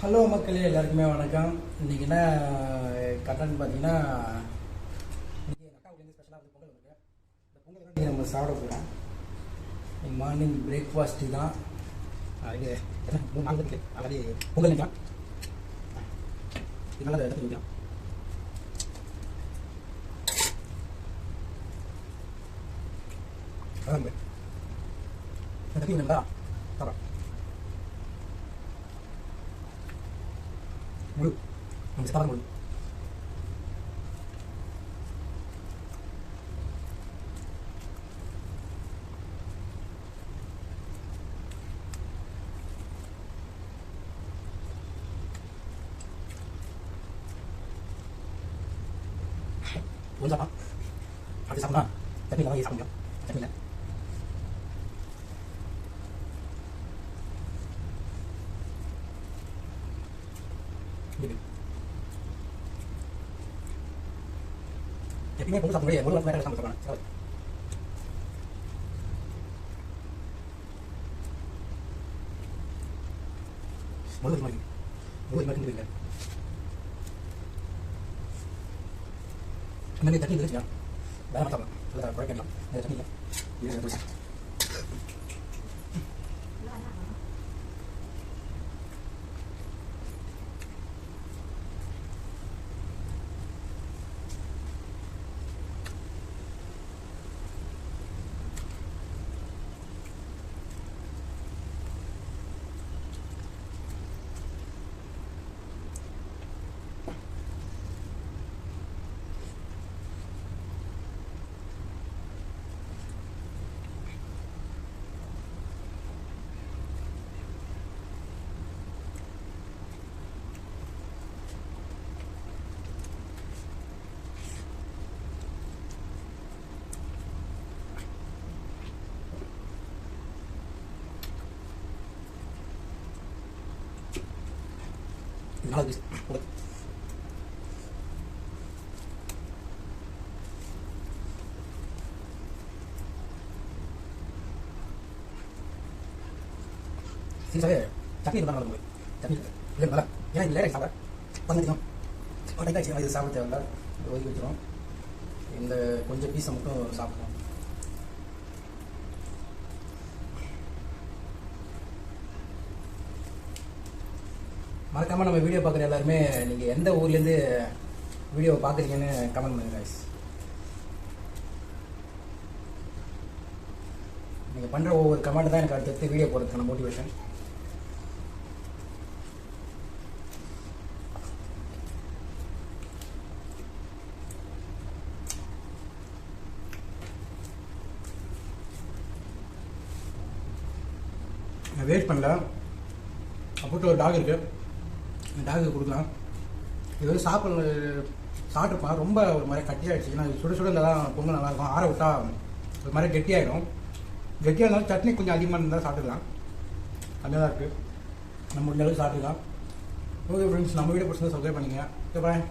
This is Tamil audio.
ஹலோ மக்களே எல்லாருக்குமே வணக்கம். இன்னைக்கு என்ன கட்டன் பார்த்தீங்கன்னா இன்னைக்கு எங்கள் ஸ்பெஷலாக வந்து பொங்கல் இந்த பொங்கல் வந்து நம்ம சாப்பிட போகிறோம் மார்னிங் பிரேக்ஃபாஸ்ட்டு தான். ஆ, இது மூணு நாள் அதாவது பொங்கல் நினைக்கலாம் அதை எடுத்து வைக்கலாம் அதான் มุมันจะต้องมุนหมุนสักพักทำที่ซ้ำหน้าจะมีเราอีกสามเดียวจะมีแล้ எப்பயுமே பொங்கல் சாப்பிட முடியாது ஒரு வேற சாப்பிட போறாங்க சரி முதல் மாதிரி முதல் இல்லை இந்த மாதிரி தண்ணி வேற மாற்றலாம் குறைக்கலாம் தண்ணி இல்லை. நாலு புதுசு இதனால அது போடு. சட்னி இருந்தால் நல்லா சட்னி இல்லை. நல்லா ஏன்னா இது லேட்டாக சாப்பிட வந்துடும் உடனே இது சாப்பிட தேவையில்ல. இது ஒதுக்கி வச்சிரும் இந்த கொஞ்சம் பீஸை மட்டும் சாப்பிடுவோம் மறக்காம நம்ம வீடியோ பார்க்குற எல்லாருமே நீங்கள் எந்த ஊர்லேருந்து வீடியோவை பார்க்குறீங்கன்னு கமெண்ட் பண்ணுங்கள் கைஸ் நீங்கள் பண்ணுற ஒவ்வொரு கமெண்ட் தான் எனக்கு அடுத்தடுத்து வீடியோ போடுறதுக்கான மோட்டிவேஷன் நான் வெயிட் பண்ணல. அப்போ ஒரு டாக் இருக்கு. டாக்கு கொடுக்கலாம். இது வந்து சாப்பிட சாப்பிட்ருப்பான் ரொம்ப ஒரு மாதிரி கட்டியாகிடுச்சு ஏன்னா சுட சுட தான் பொங்கல் நல்லாயிருக்கும் ஆற விட்டா ஒரு மாதிரி கெட்டியாயிடும். கெட்டியாக இருந்தாலும் சட்னி கொஞ்சம் அதிகமாக இருந்தால் சாப்பிட்டுக்கலாம். நல்லா தான் இருக்குது நம்ம முடிஞ்ச அளவுக்கு சாப்பிட்டுக்கலாம். ஓகே ஃப்ரெண்ட்ஸ் நம்ம வீடியோ பிடிச்சிருந்தா சப்ஸ்கிரைப் பண்ணிங்க ஓகே பாய்